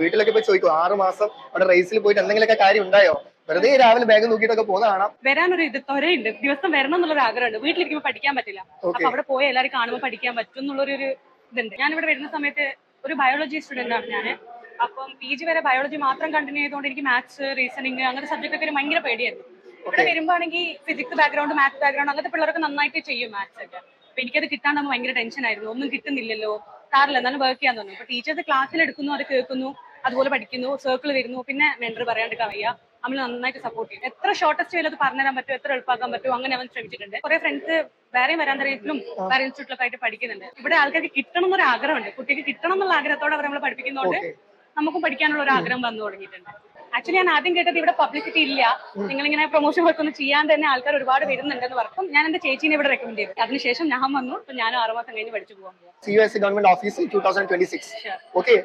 വീട്ടിലൊക്കെ പോയി ചോദിക്കും ആറ് മാസം അവിടെ റേസിൽ പോയിട്ട് എന്തെങ്കിലുമൊക്കെ കാര്യം ഉണ്ടായോ? വെറുതെ രാവിലെ ബാഗ് നോക്കിയിട്ടൊക്കെ പോകുന്ന കാണാം. വരാനൊരു ഇത് തൊരയുണ്ട് ദിവസം വരണം എന്നുള്ളൊരു ആഗ്രഹമുണ്ട്. വീട്ടിലിരിക്കുമ്പോൾ പഠിക്കാൻ പറ്റില്ല. അപ്പൊ അവിടെ പോയി എല്ലാവരും കാണുമ്പോൾ പഠിക്കാൻ പറ്റും എന്നുള്ളൊരു ഒരു ഇതുണ്ട്. ഇവിടെ വരുന്ന സമയത്ത് ഒരു ബയോളജി സ്റ്റുഡന്റ് ആണ് ഞാൻ അപ്പം പി ജി വരെ ബയോളജി മാത്രം കണ്ടിന്യൂ ചെയ്തുകൊണ്ട് എനിക്ക് മാത്സ് റീസണിങ് അങ്ങനത്തെ സബ്ജക്റ്റ് ഒക്കെ ഒരു ഭയങ്കര പേടിയായിരുന്നു. ഇവിടെ വരുമ്പോഴാണെങ്കിൽ ഫിസിക്സ് ബാക്ക്ഗ്രൗണ്ട് മാത്സ് ബാക്ക്ഗ്രൗണ്ട് അങ്ങനത്തെ പിള്ളേർക്ക് നന്നായിട്ട് ചെയ്യും മാത്സ് ഒക്കെ. അപ്പൊ എനിക്കത് കിട്ടാണ്ടാകുമ്പോൾ ഭയങ്കര ടെൻഷൻ ആയിരുന്നു. ഒന്നും കിട്ടുന്നില്ലല്ലോ. സാറില്ല എന്നാലും വർക്ക് ചെയ്യാൻ തോന്നുന്നു അപ്പൊ ടീച്ചേഴ്സ് ക്ലാസ്സിൽ എടുക്കുന്നു അത് കേൾക്കുന്നു. അതുപോലെ പഠിക്കുന്നു സർക്കിൾ വരുന്നു. പിന്നെ മെന്റർ പറയാണ്ട് കവയ്യ നമ്മൾ നന്നായിട്ട് സപ്പോർട്ട് ചെയ്യും. എത്ര ഷോർട്ടസ്റ്റ് വേലത് പറഞ്ഞു പറഞ്ഞുതരാൻ പറ്റും? എത്ര എളുപ്പമാക്കാൻ പറ്റും? അങ്ങനെ അവൻ ശ്രമിച്ചിട്ടുണ്ട്. കുറെ ഫ്രണ്ട്സ് വേറെയും വരാൻ തരത്തിലും വേറെ ഇൻസ്റ്റിറ്റ്യൂട്ടിലൊക്കെ ആയിട്ട് പഠിക്കുന്നുണ്ട്. ഇവിടെ ആൾക്കാർക്ക് കിട്ടണം എന്നൊരു ആഗ്രഹമുണ്ട്. കുട്ടിക്ക് കിട്ടണം എന്നുള്ള ആഗ്രഹത്തോടെ അവർ നമ്മളെ പഠിപ്പിക്കുന്നതുകൊണ്ട് നമുക്കും പഠിക്കാനുള്ള ഒരു ആഗ്രഹം വന്നു തുടങ്ങിയിട്ടുണ്ട്. ആക്ച്വലി ഞാൻ ആദ്യം കേട്ടത് ഇവിടെ പബ്ലിസിറ്റി ഇല്ല. നിങ്ങളിങ്ങനെ പ്രൊമോഷൻ വർക്ക് ഒന്നും ചെയ്യാൻ തന്നെ ആൾക്കാർ ഒരുപാട് വരുന്നുണ്ടെന്ന് പറഞ്ഞു ഞാൻ എന്റെ ചേച്ചീനെ ഇവിടെ റെക്കമെൻഡ് ചെയ്തു. അതിനുശേഷം ഞാൻ വന്നു. ഞാൻ ആറുമാസം കഴിഞ്ഞ് പഠിച്ചു പോകാൻ പോകാം C U S government office two thousand twenty six okay